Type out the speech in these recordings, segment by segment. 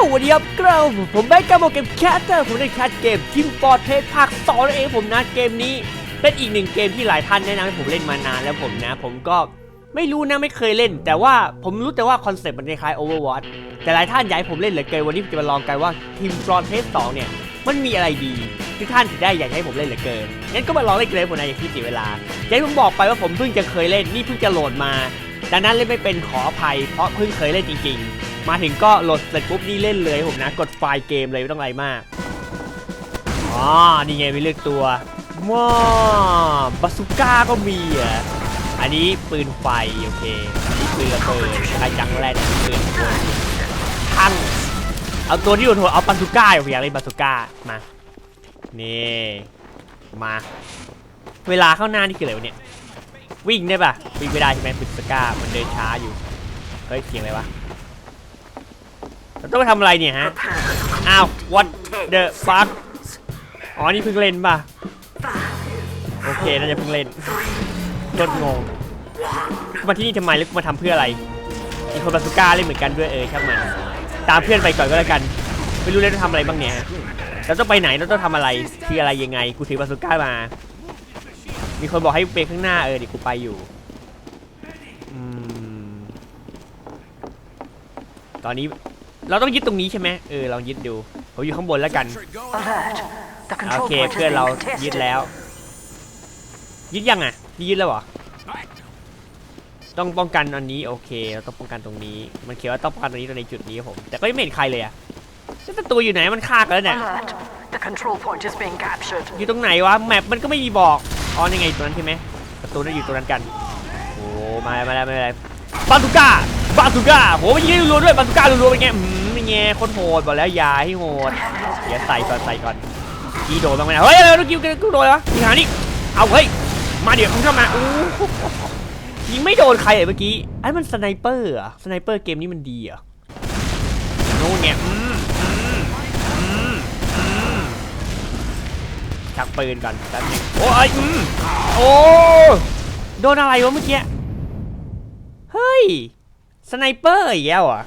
สวัสดีครับกราผมแบงค์กาโมเกมแคสเตอร์ผมในแคสเกมทีมฟอร์เทสภาค2นั่นเองผมนะเกมนี้ เป็นอีกหนึ่งเกมที่หลายท่านแนะนำให้ผมเล่นมานานแล้วผมนะ ผมก็ไม่รู้นะไม่เคยเล่น แต่ว่าผมรู้แต่ว่าคอนเซ็ปต์มันคล้ายๆ Overwatch แต่หลายท่านอยากให้ผมเล่นเหลือเกินวันนี้ผมจะมาลองกันว่าทีมฟอร์เทส2เนี่ยมันมีอะไรดีที่ท่านถึงได้อยากให้ผมเล่นเหลือเกินงั้นก็มาลองเล่นกันเลยผมนะอย่าคิดเสียเวลาอย่างที่ผมบอกไปว่าผมเพิ่งจะเคยเล่นนี่เพิ่งจะโหลดมา ดังนั้นเล่นไม่เป็นขออภัยเพราะเพิ่งเคยเล่นจริงๆ มาถึงก็โหลดเสร็จปุ๊บนี่เล่นเลยผมนะ กดไฟล์เกมเลยไม่ต้องอะไรมากอ๋อนี่ไงมีเลือกตัวว้าบาสุก้าก็มีอะอันนี้ปืนไฟโอเคอันนี้ปืนระเบิดไอจังแรดปืนโคนทั้งเอาตัวที่โดนโทเอาบาสุก้าอยู่อยากเล่นบาสุก้ามานี่มาเวลาเข้าหน้านี่คืออะไรวะเนี่ยวิ่งได้ปะวิ่งไม่ได้ใช่ไหมปิดสก้ามันเดินช้าอยู่เฮ้ยเสียงอะไรวะ เราต้องไปทำอะไรเนี่ยฮะ อ้าว what the fuck อ๋อ นี่เพิ่งเล่นป่ะ โอเค น่าจะเพิ่งเล่นรถงง มาที่นี่ทำไมแล้วกูมาทำเพื่ออะไรมีคนบาสุก้าเล่นเหมือนกันด้วยเออช่างมันตามเพื่อนไปก่อนก็แล้วกัน ไม่รู้เล่นต้องทำอะไรบ้างเนี่ยฮะเราต้องไปไหนเราต้องทำอะไรคืออะไรยังไง กูถือบาสุก้ามา มีคนบอกให้ไปข้างหน้าเออเดี๋ยวกูไปอยู่ตอนนี้ เราต้องยึดตรงนี้ใช่ไหมเออลองยึดดูผมอยู่ข้างบนแล้วกัน Alert. The โอ control เค point เพื่อน has เรา been ยึด contested. แล้ว ยึดยังอะนี่ยึดแล้วเหรอต้องป้องกันอันนี้โอเคเราต้องป้องกันตรงนี้ มันเขียนว่าต้องป้องกันตรงนี้ตรงในจุดนี้ครับผมแต่ก็ไม่เห็นใครเลยอะแล้วศัตรูอยู่ไหนมันฆ่ากันแล้วเนี่ย Alert. The control point is being captured. อยู่ตรงไหนวะแมปมันก็ไม่มีบอกอ๋อนี่ไงตัวนั้นใช่ไหมประตูนั่นอยู่ตรงนั้นกันโอ้มาแล้วมาแล้วมาแล้วบาซูก้า บาซูก้าโหมันยิงรัวด้วยบาซูก้ารัวๆเป็นไงอืมเป็นไงคตรโหดบอกแล้วยาให้โหดเดี๋ยวใส่ก่อนใส่ก่อนกีโดดบ้างไหมนะเฮ้ยเร็วๆกิ้วกิ้วโดดเลยวะนี่หานี่เอาเฮ้ยมาเดี๋ยวเขาเข้ามาอู้หูยิงไม่โดนใครเลยเมื่อกี้ไอ้มันสไนเปอร์อะสไนเปอร์เกมนี้มันดีเหรอนู่นเนี่ยอืมอืมอืมอืมชักปืนก่อนแป๊บนึงโอ้ยอืมโอ้โดนอะไรวะเมื่อกี้เฮ้ย สไนเปอร์อีกแล้วเหรอะ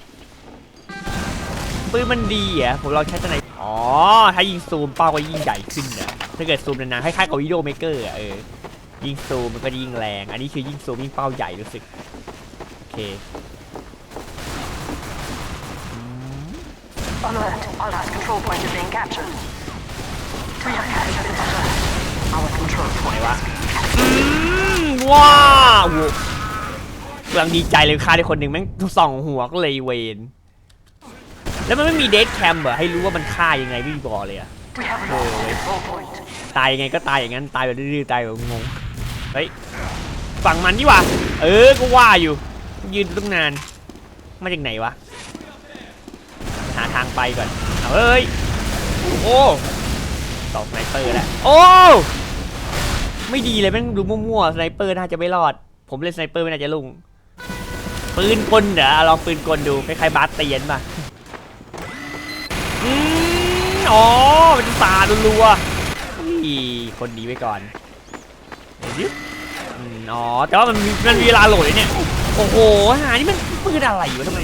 ปืนมันดีอะผมลองใช้สไนอ๋อ ถ้ายิงซูมเป้าก็ยิ่งใหญ่ขึ้นอะถ้าเกิดซูมนานๆคล้ายๆกับวิดีโอเมเกอร์อะเออยิงซูมมันก็ยิ่งแรง อันนี้คือยิงซูมยิ่งเป้าใหญ่รู้สึก โอเค Alert. Alert. Control point is being captured. We have captured it. Alert. Our control ไหน point วะ is being captured. อืมว้าว กำลังดีใจเลยฆ่าได้คนหนึ่งแม่งส่องหัวก็เลยเวนแล้วมันไม่มีเดทแคมเหรอให้รู้ว่ามันฆ่ายังไงไม่มีบอกเลยอะ We have lost the control point. ตายยังไงก็ตายอย่างนั้นตายแบบดื้อๆตายแบบงงเฮ้ยฝั่งมันนี่ว่าเออก็ว่าอยู่ ยืนตั้งนานมาจากไหนวะหาทางไปก่อนเอาเอ้ยโอ้ตอกไนเปอร์แล้วโอ้ไม่ดีเลยแม่งดูมั่วๆสไนเปอร์น่าจะไม่รอด ผมเล่นสไนเปอร์ไม่น่าจะลุ่ง ปืนกลเดี๋ยวลองปืนกลดูคล้ายๆบาสเตียนป่ะอืมอ๋อเป็นตารัวๆคนดีไว้ก่อนยวดิอืมอ๋อ แต่ว่ามันมันมีเวลาโหลดเนี่ย โอ้โหหานี่มันปืนอะไรวะทำไม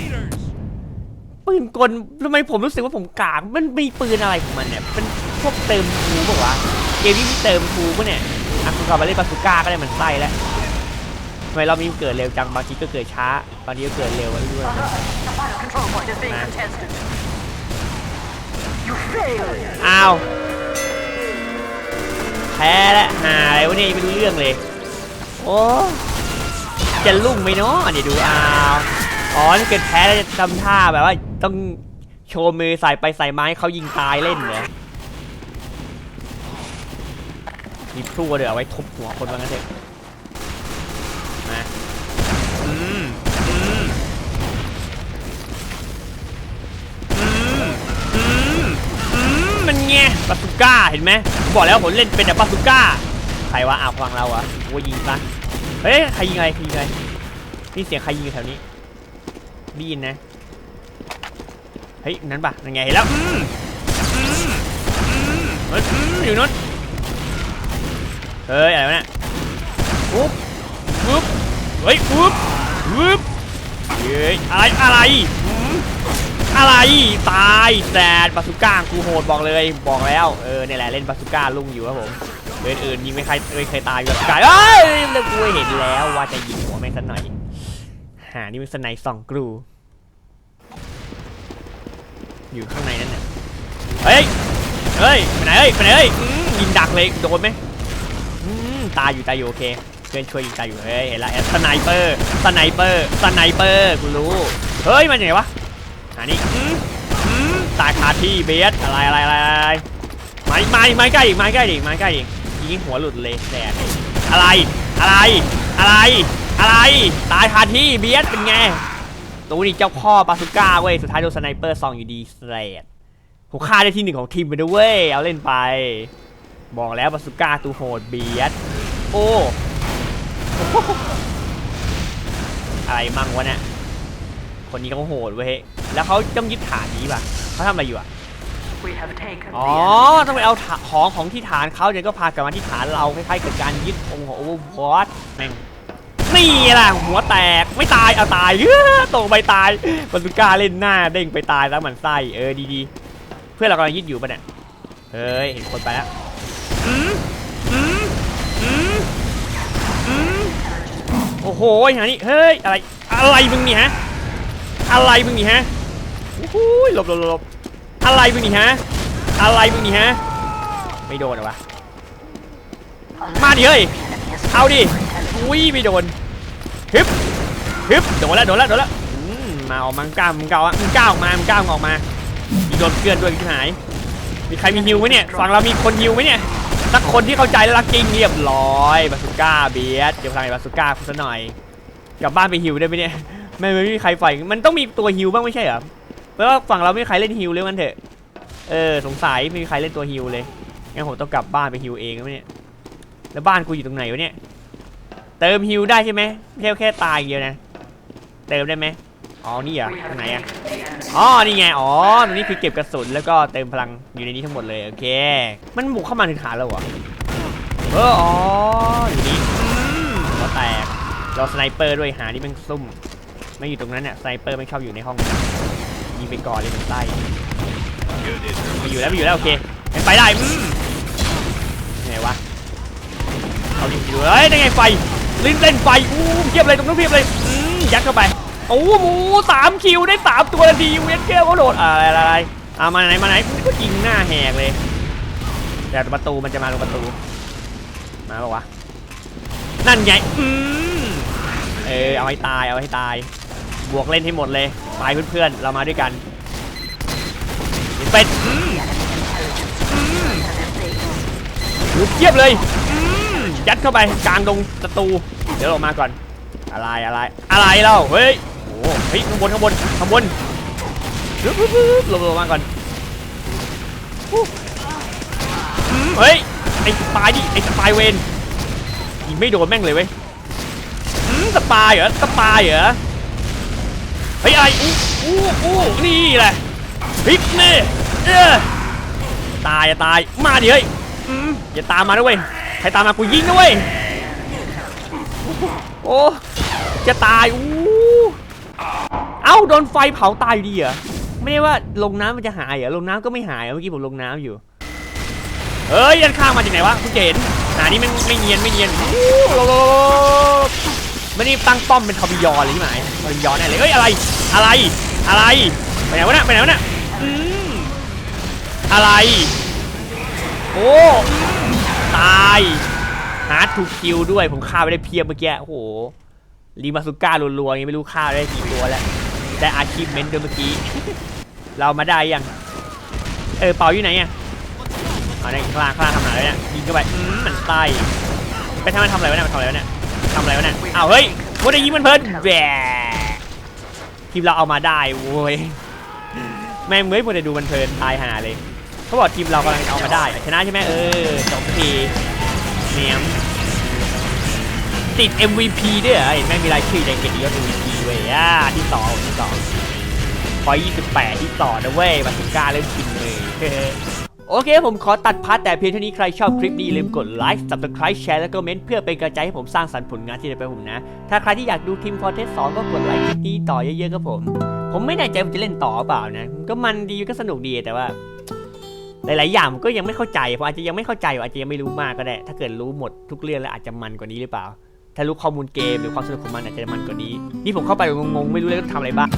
ปืนกลทำไมผมรู้สึกว่าผมกากมันมีปืนอะไรของมันเนี่ยเป็นพวกเติมทูบอกว่าวะเกมนี้มีเติมทูปะเนี่ยอะคุณกลับมาเล่นบาซูก้าก็ได้เหมือนไส้แล้ว ทำไมรอบนี้มันเกิดเร็วจังบางทีก็เกิดช้าบางทีก็เกิดเร็วอะไรด้วยมาอ้าวแพ้แล้วหาอะไรวะเนี่ยไม่รู้เรื่องเลย โอ้จะลุ่งไหมเนาะเดี๋ยวดูอ้าวอ๋อถ้าเกิดแพ้แล้วจะทำท่าแบบว่าต้องโชว์มือใส่ไปใส่ไม้เขายิงตายเล่นเหรอมีพลั่วเดี๋ยวเอาไว้ทุบหัวคนว่างั้นเถ อะมาอืมอืมอืมอืมอืมมันไงบาสุก้าเห็นไหมผมบอกแล้วผมเล่นเป็นแต่บาสุก้าใครวะอ้าวฟังเราอะว่ายิงปะเฮ้ยใครยิงอะไรใครยิงอะไรนี่เสียงใครยิงแถวนี้ได้ยินนะเฮ้ยนั้นปะนั่นไงเห็นแล้วอืมอืมอืมเฮ้ยอืมอยู่นู้นเฮ้ยอะไรวะเนี่ยปุ๊บ ฮ้ยปุ๊บปุ๊บเฮ้ยอะไรอะไรอะไรตายแซดบาสุก้ากูโหดบอกเลยบอกแล้วเออเนี่ยแหละเล่นบาสุก้าลุงอยู่ครับผมเดินอื่นยิงไม่ใครไม่เคยตายบาสุก้าเอ้ยเรื่องกูเห็นแล้วว่าจะยิงหัวแม่งสักหน่อยหานี่มันสไนส่องกรูอยู่ข้างในนั่นน่ะเฮ้ยเฮ้ยไปไหนเฮ้ยไปไหนเฮ้ยอืมยิงดักเลยโดนไหมอืมตายอยู่ตายอยู่โอเค พื่อนช่วยยิงตายอยู่เฮ้ยเห็นแล้วแอดสไนเปอร์สไนเปอร์สไนเปอร์กูรู้เฮ้ยมันยังไงวะอันนี้อืมอืมตายคาที่เบสอะไรอะไรอะไรอะไรไม้ไม้ไม้ใกล้อีกไม้ใกล้อีกไม้ใกล้อีกยิงหัวหลุดเลยแสบอะไรอะไรอะไรอะไรตายคาที่เบสเป็นไงตัวนี้เจ้าพ่อบาสุก้าเว้ยสุดท้ายโดนสไนเปอร์ซองอยู่ดีแสบผมฆ่าได้ที่หนึ่งของทีมไปด้วยเว้ยเอาเล่นไป บอกแล้วบาสุก้าตัวโหดเบียดโอ้ อะไรมั่งวะเนี่ย คนนี้เขาโหดเว้ย แล้วเขาต้องยึดฐานนี้ป่ะเขาทำอะไรอยู่อะ We have taken อ๋อ the ต้องไปเอาถาของของที่ฐานเขาเดี๋ยวก็พากลับมาที่ฐานเราคล้ายๆกับการยึดองค์ของโอเวอร์วอตแม่งนี่แหละหัวแตกไม่ตายเอาตายเอ้อตกไปตายบาสุก้าเล่นหน้าเด้งไปตายแล้วมันไส้เออดีๆ เพื่อนเรากำลังยึดอยู่ป่ะเนี่ย เฮ้ยเห็นคนไปแล้ว โอ้โหหานี่เฮ้ยอะไรอะไรมึงเนี่ยฮะอะไรมึงนี่ฮะโอ้โหหลบหลบหลบหลบอะไรมึงนี่ฮะอะไรมึงนี่ฮะไม่โดนเหรอวะมาดิเฮ้ยเอาดิอุ้ยไม่โดนฮึบฮึบโดนแล้วโดนแล้วโดนแล้วอืมมาออกมามึงกล้ามึงกล้ามึงกล้าออกมามึงกล้าออกมามีโดนเกลือนด้วยที่หายมีใครมีฮิวไหมเนี่ยฝั่งเรามีคนฮิวไหมเนี่ย สักคนที่เข้าใจและรักจริงเรียบร้อยบาสุก้าเบียดเดี๋ยวพลังบาสุก้าคุณซะหน่อย กลับบ้านไปฮิวได้ไหมเนี่ยไม่ไม่มีใครฝ่ายมันต้องมีตัวฮิวบ้างไม่ใช่เหรอเพราะว่าฝั่งเราไม่มีใครเล่นฮิวเลยมันเถอะเออสงสัยไม่มีใครเล่นตัวฮิวเลยงั้นผมต้องกลับบ้านไปฮิวเองแล้วเนี่ยแล้วบ้านกูอยู่ตรงไหนวะเนี่ยเติมฮิวได้ใช่ไหมแค่แค่ตายอย่างเดียวนะเติมได้ไหมอ๋อนี่เหรอตรงไหนอะ อ๋อนี่ไง อ๋อตรงนี้คือเก็บกระสุนแล้วก็เติมพลังอยู่ในนี้ทั้งหมดเลยโอเค มันบุกเข้ามาถึงฐานแล้วเหรอเอออ๋ออยู่นี่อืมหัวแตกเราสไนเปอร์ด้วยหานี่มันซุ่มไม่อยู่ตรงนั้นเนี่ยสไนเปอร์ไม่ชอบอยู่ในห้องยิงไปก่อนเลยมันใต้ไม่อยู่แล้วไม่อยู่แล้วโอเคไปได้อืมยังไงวะเอาดิดูเฮ้ยได้ไงไฟลิ้นเล่นไฟอู้เพียบเลยตรงนู้นเพียบเลยอืมยัดเข้าไป โอ้หมูสามคิวได้สามตัวนาทีเวียนเกลเขาโดดอะไรอะไรอะไรเอามาไหนมาไหนก็ยิงหน้าแหกเลยแต่ประตูมันจะมาลงประตู มาปะวะนั่นไงอืมเออเอาให้ตายเอาให้ตาย บวกเล่นให้หมดเลยไปเพื่อนๆเรามาด้วยกันเห็นเป็ดอืมอืมหูเทียบเลยยัดเข้าไปกลางดงศัตรูเดี๋ยวออกมาก่อน อะไรอะไรอะไรเล่าเฮ้ย อ้โหเฮ้ยข้างบนข้างบนข้างบนปึ๊บปึ๊บปึ๊บลงลงมาก่อนเฮ้ยไอ้สปายดิไอ้สปายเวนยิงไม่โดนแม่งเลยเว้ยสปายเหรอสปายเหรอเฮ้ยอะไรอู้อู้อู้นี่แหละพลิกนี่เออตายอะตายมาดิเฮ้ยอย่าตามมาด้วยใครตามมากูยิงด้วยโอ้จะตายอู้ เอ้าโดนไฟเผาตายอยู่ดีเหรอไม่ได้ว่าลงน้ำมันจะหายเหรอลงน้ำก็ไม่หายเมื่อกี้ผมลงน้ำอยู่เอ้ยด้านข้างมาจากไหนวะคุณเจนหานี่มันไม่เนียนไม่เนียนอู้โลโลโลไม่ได้ตั้งป้อมเป็นทอบิยอนเลยใช่ไหมทอบิยอนแน่เลยเอ้ยอะไรอะไรอะไรไปไหนวะเนี่ยไปไหนวะเนี่ยอืมอะไรโอ้ตายฮาร์ดทูคิวด้วยผมฆ่าไปได้เพียบเมื่อกี้โอ้โหรีมาสุก้ารัวๆยังไม่รู้ฆ่าได้กี่ตัวแล้ว ได้อาชีพเมนต์ด้วยเมื่อกี้ เรามาได้ยัง เออเป่าอยู่ไหนอะเอาในข้างล่างข้างล่างทำอะไรวะเนี่ยยิงเข้าไปอืมมันไส้ไปทำมันทำอะไรวะเนี่ยมันทำอะไรวะเนี่ยทำอะไรวะเนี่ยอ้าวเฮ้ยโอ้ได้ยิงมันเพลินแหวทีมเราเอามาได้โว้ยแม่งเมื่อยพอได้ดูมันเพลินตายหาเลยเขาบอกทีมเรากำลังเอามาได้ชนะใช่ไหมเออจบทีเนียมติด MVP ด้วยเหรอเห็นไหมมีรายชื่อในเกียรติยศ MVP เว้ยอ่าที่สองที่สองพอ28ที่ต่อนะเว้ยบาสุก้าเริ่มกินเลยโอเคผมขอตัดพาร์ทแต่เพียงเท่านี้ใครชอบคลิปนี้ลืมกดไลค์ subscribe แชร์แล้วก็เมนต์เพื่อเป็นกำลังใจให้ผมสร้างสรรค์ผลงานที่ได้ไปผมนะ ถ้าใครที่อยากดูทีมฟอร์เทส2ก็กดไลค์คลิปนี้ต่อเยอะๆครับผม ผมไม่แน่ใจผมจะเล่นต่อเปล่านะ ก็มันดีก็สนุกดีแต่ว่า หลายๆ อย่างผมก็ยังไม่เข้าใจผมอาจจะยังไม่เข้าใจอาจจะยังไม่รู้มากก็ได้ ถ้าเกิดรู้หมดทุกเรื่องแล้วอาจจะมันกว่านี้หรือเปล่า ถ้ารู้ข้อมูลเกมหรือความสนุกของมันอาจจะมันกว่านี้ นี่ผมเข้าไปงงๆไม่รู้เลยต้องทำอะไรบ้าง